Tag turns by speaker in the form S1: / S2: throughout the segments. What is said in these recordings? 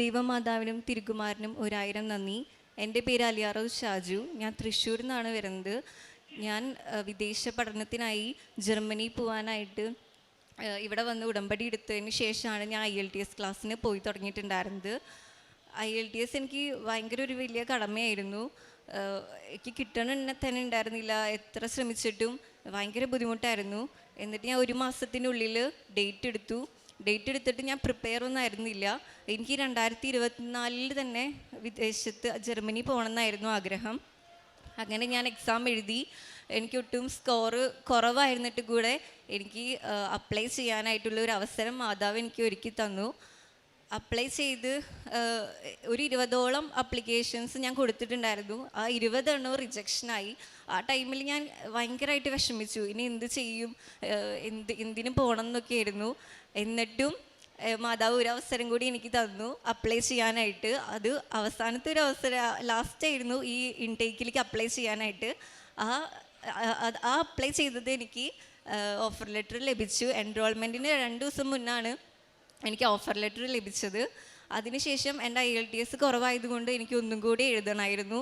S1: ദൈവമാതാവിനും തിരുകുമാരനും ഒരായിരം നന്ദി. എന്റെ പേര് അലിയാറോ ഷാജു. ഞാൻ തൃശ്ശൂരിൽ നിന്നാണ് വരുന്നത്. ഞാൻ വിദേശ പഠനത്തിനായി ജർമ്മനി പോവാനായിട്ട് ഇവിടെ വന്ന് ഉടമ്പടി എടുത്തതിന് ശേഷമാണ് ഞാൻ ഐ എൽ ടി എസ് ക്ലാസ്സിന് പോയി തുടങ്ങിയിട്ടുണ്ടായിരുന്നത്. ഐ എൽ ടി എസ് എനിക്ക് ഭയങ്കര ഒരു വലിയ കടമയായിരുന്നു. എനിക്ക് കിട്ടണ തന്നെ ഉണ്ടായിരുന്നില്ല. എത്ര ശ്രമിച്ചിട്ടും ഭയങ്കര ബുദ്ധിമുട്ടായിരുന്നു. എന്നിട്ട് ഞാൻ ഒരു മാസത്തിനുള്ളിൽ ഡേറ്റ് എടുത്തു. ഡേറ്റ് എടുത്തിട്ട് ഞാൻ പ്രിപ്പയർ ഒന്നും ആയിരുന്നില്ല. എനിക്ക് രണ്ടായിരത്തി ഇരുപത്തിനാലിൽ തന്നെ വിദേശത്ത് ജർമ്മനി പോകണമെന്നായിരുന്നു ആഗ്രഹം. അങ്ങനെ ഞാൻ എക്സാം എഴുതി. എനിക്ക് ഒട്ടും സ്കോറ് കുറവായിരുന്നിട്ട് കൂടെ എനിക്ക് അപ്ലൈ ചെയ്യാനായിട്ടുള്ള ഒരു അവസരം മാതാവ് എനിക്ക് ഒരുക്കി തന്നു. അപ്ലൈ ചെയ്ത് ഒരു ഇരുപതോളം അപ്ലിക്കേഷൻസ് ഞാൻ കൊടുത്തിട്ടുണ്ടായിരുന്നു. ആ ഇരുപതെണ്ണവും റിജക്ഷനായി ആ ടൈമിൽ ഞാൻ ഭയങ്കരമായിട്ട് വിഷമിച്ചു. ഇനി എന്ത് ചെയ്യും? എന്ത് എന്തിനും പോകണം എന്നൊക്കെ ആയിരുന്നു. എന്നിട്ടും മാതാവ് ഒരു അവസരം കൂടി എനിക്ക് തന്നു അപ്ലൈ ചെയ്യാനായിട്ട്. അത് അവസാനത്തെ ഒരു അവസരം ലാസ്റ്റ് ആയിരുന്നു ഈ ഇൻടേക്കിലേക്ക് അപ്ലൈ ചെയ്യാനായിട്ട്. ആ- ആ അപ്ലൈ ചെയ്തത് എനിക്ക് ഓഫർ ലെറ്റർ ലഭിച്ചു. എൻറോൾമെന്റിന് രണ്ട് ദിവസം മുന്നാണ് എനിക്ക് ഓഫർ ലെറ്റർ ലഭിച്ചത്. അതിനുശേഷം എന്റെ ഐ എൽ ടി എസ് കുറവായതുകൊണ്ട് എനിക്ക് ഒന്നും കൂടി എഴുതണമായിരുന്നു.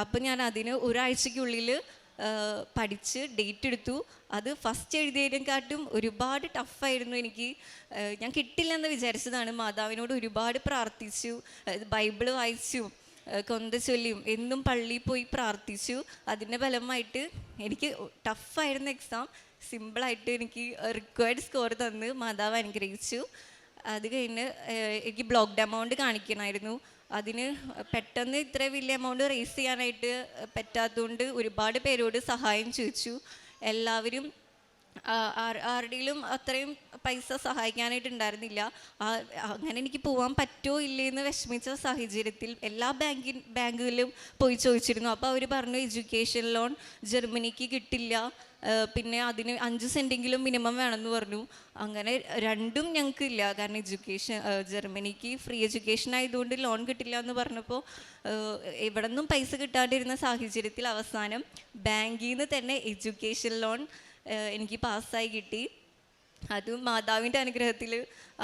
S1: അപ്പം ഞാൻ അതിന് ഒരാഴ്ചയ്ക്കുള്ളിൽ പഠിച്ച് ഡേറ്റ് എടുത്തു. അത് ഫസ്റ്റ് എഴുതിയതിനെക്കാട്ടും ഒരുപാട് ടഫായിരുന്നു എനിക്ക്. ഞാൻ കിട്ടില്ലെന്ന് വിചാരിച്ചതാണ്. മാതാവിനോട് ഒരുപാട് പ്രാർത്ഥിച്ചു. ബൈബിൾ വായിച്ചു. കൊന്ത ചൊല്ലിയും. എന്നും പള്ളിയിൽ പോയി പ്രാർത്ഥിച്ചു. അതിന്റെ ഫലമായിട്ട് എനിക്ക് ടഫായിരുന്ന എക്സാം സിമ്പിളായിട്ട് എനിക്ക് റിക്വയർഡ് സ്കോർ തന്ന് മാതാവ് അനുഗ്രഹിച്ചു. അത് കഴിഞ്ഞ് എനിക്ക് ബ്ലോക്ക്ഡ് എമൗണ്ട് കാണിക്കണമായിരുന്നു. അതിന് പെട്ടെന്ന് ഇത്ര വലിയ എമൗണ്ട് റേസ് ചെയ്യാനായിട്ട് പറ്റാത്തതുകൊണ്ട് ഒരുപാട് പേരോട് സഹായം ചോദിച്ചു. എല്ലാവരും ആരുടെയും അത്രയും പൈസ സഹായിക്കാനായിട്ട് ഉണ്ടായിരുന്നില്ല അങ്ങനെ എനിക്ക് പോകാൻ പറ്റുമോ ഇല്ലേ എന്ന് വിഷമിച്ച സാഹചര്യത്തിൽ എല്ലാ ബാങ്കിൻ ബാങ്കുകളിലും പോയി ചോദിച്ചിരുന്നു. അപ്പോൾ അവർ പറഞ്ഞു എഡ്യൂക്കേഷൻ ലോൺ ജർമ്മനിക്ക് കിട്ടില്ല. പിന്നെ അതിന് അഞ്ച് സെന്റെങ്കിലും മിനിമം വേണമെന്ന് പറഞ്ഞു. അങ്ങനെ രണ്ടും ഞങ്ങൾക്ക് ഇല്ല. കാരണം എഡ്യൂക്കേഷൻ ജർമ്മനിക്ക് ഫ്രീ എഡ്യൂക്കേഷൻ ആയതുകൊണ്ട് ലോൺ കിട്ടില്ല എന്ന് പറഞ്ഞപ്പോൾ എവിടെ നിന്നും പൈസ കിട്ടാണ്ടിരുന്ന സാഹചര്യത്തിൽ അവസാനം ബാങ്കിൽ നിന്ന് തന്നെ എഡ്യൂക്കേഷൻ ലോൺ എനിക്ക് പാസ്സായി കിട്ടി. അതും മാതാവിന്റെ അനുഗ്രഹത്തിൽ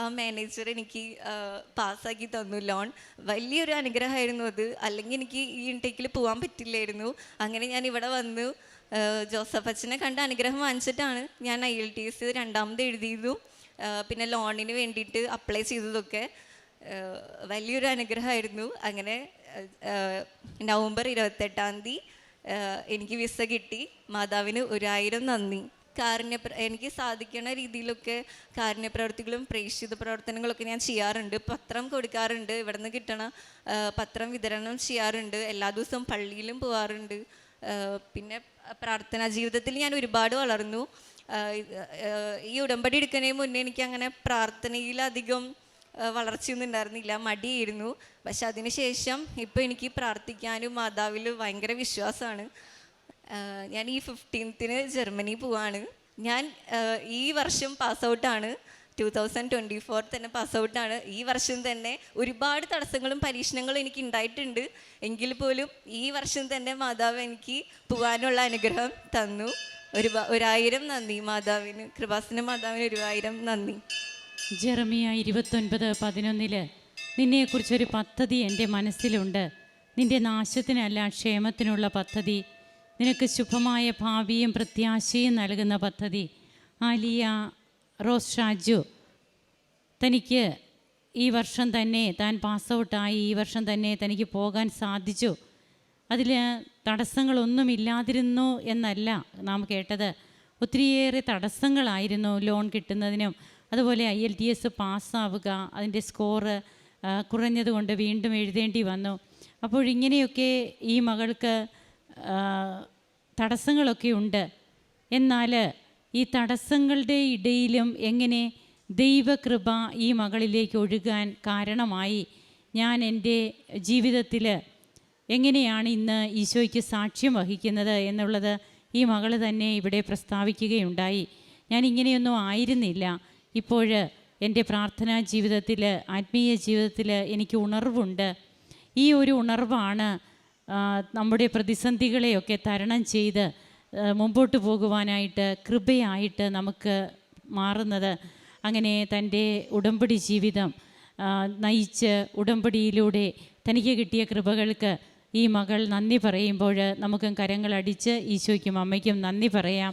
S1: ആ മാനേജർ എനിക്ക് പാസ്സാക്കി തന്നു ലോൺ വലിയൊരു അനുഗ്രഹമായിരുന്നു അത്. അല്ലെങ്കിൽ എനിക്ക് ഈ ഇൻടേക്കിൽ പോകാൻ പറ്റില്ലായിരുന്നു. അങ്ങനെ ഞാൻ ഇവിടെ വന്നു. ജോസഫ് അച്ഛനെ കണ്ട അനുഗ്രഹം വാങ്ങിച്ചിട്ടാണ് ഞാൻ ഐ എൽ ടി എസ് രണ്ടാമത് എഴുതിയതും പിന്നെ ലോണിന് വേണ്ടിയിട്ട് അപ്ലൈ ചെയ്തതൊക്കെ. വലിയൊരു അനുഗ്രഹമായിരുന്നു. അങ്ങനെ നവംബർ ഇരുപത്തെട്ടാം തീയതി എനിക്ക് വിസ കിട്ടി. മാതാവിന് ഒരായിരം നന്ദി. കാരുണ്യ എനിക്ക് സാധിക്കുന്ന രീതിയിലൊക്കെ കാരുണ്യ പ്രവർത്തികളും പ്രേക്ഷിത പ്രവർത്തനങ്ങളൊക്കെ ഞാൻ ചെയ്യാറുണ്ട്. പത്രം കൊടുക്കാറുണ്ട്. ഇവിടെ നിന്ന് കിട്ടണ പത്രം വിതരണം ചെയ്യാറുണ്ട്. എല്ലാ ദിവസവും പള്ളിയിലും പോവാറുണ്ട്. പിന്നെ പ്രാർത്ഥനാ ജീവിതത്തിൽ ഞാൻ ഒരുപാട് വളർന്നു. ഈ ഉടമ്പടി എടുക്കുന്നതിന് മുന്നേ എനിക്ക് അങ്ങനെ പ്രാർത്ഥനയിലധികം വളർച്ചയൊന്നും ഉണ്ടായിരുന്നില്ല മടിയായിരുന്നു. പക്ഷെ അതിനുശേഷം ഇപ്പോൾ എനിക്ക് പ്രാർത്ഥിക്കാനും മാതാവിൽ ഭയങ്കര വിശ്വാസമാണ്. ഞാൻ ഈ ഫിഫ്റ്റീൻത്തിന് ജർമ്മനി പോവാണ്. ഞാൻ ഈ വർഷം പാസ് ഔട്ടാണ് ടു തൗസൻഡ് ട്വന്റി ഫോർ തന്നെ പാസ് ഔട്ടാണ് ഈ വർഷം തന്നെ ഒരുപാട് തടസ്സങ്ങളും പരീക്ഷണങ്ങളും എനിക്ക് ഉണ്ടായിട്ടുണ്ട്. എങ്കിൽ പോലും ഈ വർഷം തന്നെ മാതാവ് എനിക്ക് പോകാനുള്ള അനുഗ്രഹം തന്നു. ഒരു ഒരായിരം നന്ദി മാതാവിന് കൃപാസന മാതാവിന് ഒരുവായിരം നന്ദി.
S2: ജെറമിയ ഇരുപത്തൊൻപത് പതിനൊന്നിൽ നിന്നെക്കുറിച്ചൊരു പദ്ധതി എന്റെ മനസ്സിലുണ്ട്. നിന്റെ നാശത്തിനല്ല ക്ഷേമത്തിനുള്ള പദ്ധതി. നിനക്ക് ശുഭമായ ഭാവിയും പ്രത്യാശയും നൽകുന്ന പദ്ധതി. ആലിയ റോസ് ഷാജു തനിക്ക് ഈ വർഷം തന്നെ താൻ പാസ് ഔട്ടായി ഈ വർഷം തന്നെ തനിക്ക് പോകാൻ സാധിച്ചു. അതിൽ തടസ്സങ്ങളൊന്നുമില്ലാതിരുന്നു എന്നല്ല നാം കേട്ടത്. ഒത്തിരിയേറെ തടസ്സങ്ങളായിരുന്നു ലോൺ കിട്ടുന്നതിനും അതുപോലെ ഐ എൽ ടി എസ് പാസ്സാവുക അതിന്റെ സ്കോറ് കുറഞ്ഞതുകൊണ്ട് വീണ്ടും എഴുതേണ്ടി വന്നു. അപ്പോൾ ഇങ്ങനെയൊക്കെ ഈ മകൾക്ക് തടസ്സങ്ങളൊക്കെ ഉണ്ട്. എന്നാൽ ഈ തടസ്സങ്ങളുടെ ഇടയിലും എങ്ങനെ ദൈവകൃപ ഈ മകളിലേക്ക് ഒഴുകാൻ കാരണമായി? ഞാൻ എന്റെ ജീവിതത്തിൽ എങ്ങനെയാണ് ഇന്ന് ഈശോയ്ക്ക് സാക്ഷ്യം വഹിക്കുന്നത് എന്നുള്ളത് ഈ മകൾ തന്നെ ഇവിടെ പ്രസ്താവിക്കുകയുണ്ടായി. ഞാൻ ഇങ്ങനെയൊന്നും ആയിരുന്നില്ല. ഇപ്പോൾ എന്റെ പ്രാർത്ഥനാ ജീവിതത്തിൽ ആത്മീയ ജീവിതത്തിൽ എനിക്ക് ഉണർവുണ്ട്. ഈ ഒരു ഉണർവാണ് നമ്മുടെ പ്രതിസന്ധികളെയൊക്കെ തരണം ചെയ്ത് മുമ്പോട്ട് പോകുവാനായിട്ട് കൃപയായിട്ട് നമുക്ക് മാറുന്നത്. അങ്ങനെ തന്റെ ഉടമ്പടി ജീവിതം നയിച്ച് ഉടമ്പടിയിലൂടെ തനിക്ക് കിട്ടിയ കൃപകൾക്ക് ഈ മകൾ നന്ദി പറയുമ്പോൾ നമുക്കും കരങ്ങളടിച്ച് ഈശോയ്ക്കും അമ്മയ്ക്കും നന്ദി പറയാം.